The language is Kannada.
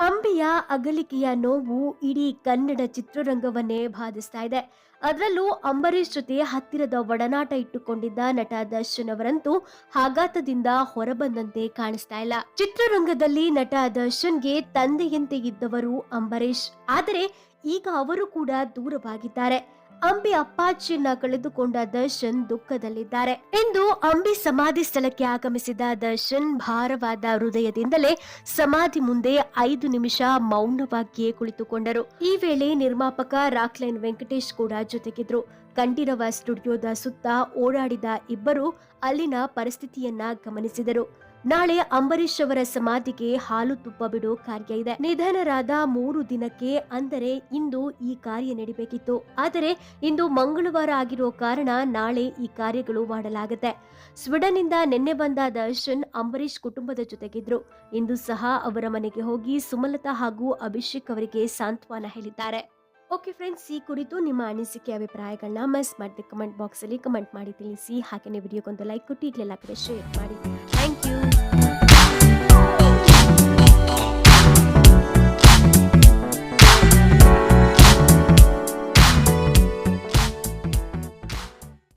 ಅಂಬಿಯ ಅಗಲಿಕೆಯ ನೋವು ಇಡೀ ಕನ್ನಡ ಚಿತ್ರರಂಗವನ್ನೇ ಬಾಧಿಸ್ತಾ ಇದೆ. ಅದರಲ್ಲೂ ಅಂಬರೀಷ್ ಜೊತೆ ಹತ್ತಿರದ ಒಡನಾಟ ಇಟ್ಟುಕೊಂಡಿದ್ದ ನಟ ದರ್ಶನ್ ಅವರಂತೂ ಆಘಾತದಿಂದ ಹೊರಬಂದಂತೆ ಕಾಣಿಸ್ತಾ ಇಲ್ಲ. ಚಿತ್ರರಂಗದಲ್ಲಿ ನಟ ದರ್ಶನ್ಗೆ ತಂದೆಯಂತೆ ಇದ್ದವರು ಅಂಬರೀಷ್. ಆದರೆ ಈಗ ಅವರು ಕೂಡ ದೂರವಾಗಿದ್ದಾರೆ. ಅಂಬಿ ಅಪ್ಪಾಜಿಯನ್ನ ಕಳೆದುಕೊಂಡ ದರ್ಶನ್ ದುಃಖದಲ್ಲಿದ್ದಾರೆ. ಇಂದು ಅಂಬಿ ಸಮಾಧಿ ಸ್ಥಳಕ್ಕೆ ಆಗಮಿಸಿದ ದರ್ಶನ್ ಭಾರವಾದ ಹೃದಯದಿಂದಲೇ ಸಮಾಧಿ ಮುಂದೆ ಐದು ನಿಮಿಷ ಮೌನವಾಗಿಯೇ ಕುಳಿತುಕೊಂಡರು. ಈ ವೇಳೆ ನಿರ್ಮಾಪಕ ರಾಕ್ಲೈನ್ ವೆಂಕಟೇಶ್ ಕೂಡ ಜೊತೆಗಿದ್ರು. ಕಂಠೀರವ ಸ್ಟುಡಿಯೋದ ಸುತ್ತ ಓಡಾಡಿದ ಇಬ್ಬರು ಅಲ್ಲಿನ ಪರಿಸ್ಥಿತಿಯನ್ನ ಗಮನಿಸಿದರು. ನಾಳೆ ಅಂಬರೀಷ್ ಅವರ ಸಮಾಧಿಗೆ ಹಾಲು ತುಪ್ಪ ಬಿಡೋ ಕಾರ್ಯ ಇದೆ. ನಿಧನರಾದ ಮೂರು ದಿನಕ್ಕೆ ಅಂದರೆ ಇಂದು ಈ ಕಾರ್ಯ ನಡಿಬೇಕಿತ್ತು. ಆದರೆ ಇಂದು ಮಂಗಳವಾರ ಆಗಿರೋ ಕಾರಣ ನಾಳೆ ಈ ಕಾರ್ಯಗಳು ಮಾಡಲಾಗುತ್ತೆ. ಸ್ವಿಡನ್ನಿಂದ ನಿನ್ನೆ ಬಂದ ದರ್ಶನ್ ಅಂಬರೀಷ್ ಕುಟುಂಬದ ಜೊತೆಗಿದ್ರು. ಇಂದು ಸಹ ಅವರ ಮನೆಗೆ ಹೋಗಿ ಸುಮಲತಾ ಹಾಗೂ ಅಭಿಷೇಕ್ ಅವರಿಗೆ ಸಾಂತ್ವನ ಹೇಳಿದ್ದಾರೆ. ಓಕೆ ಫ್ರೆಂಡ್ಸ್, ಈ ಕುರಿತು ನಿಮ್ಮ ಅನಿಸಿಕೆ, ಅಭಿಪ್ರಾಯಗಳನ್ನ ಮಿಸ್ ಮಾಡದೆ ಕಮೆಂಟ್ ಬಾಕ್ಸ್ ಅಲ್ಲಿ ಕಮೆಂಟ್ ಮಾಡಿ ತಿಳಿಸಿ. ಹಾಗೆಯೇ ವಿಡಿಯೋಗೊಂದು ಲೈಕ್ ಕೊಟ್ಟು ಈಗಲೆಲ್ಲ ಕಡೆ ಶೇರ್ ಮಾಡಿ.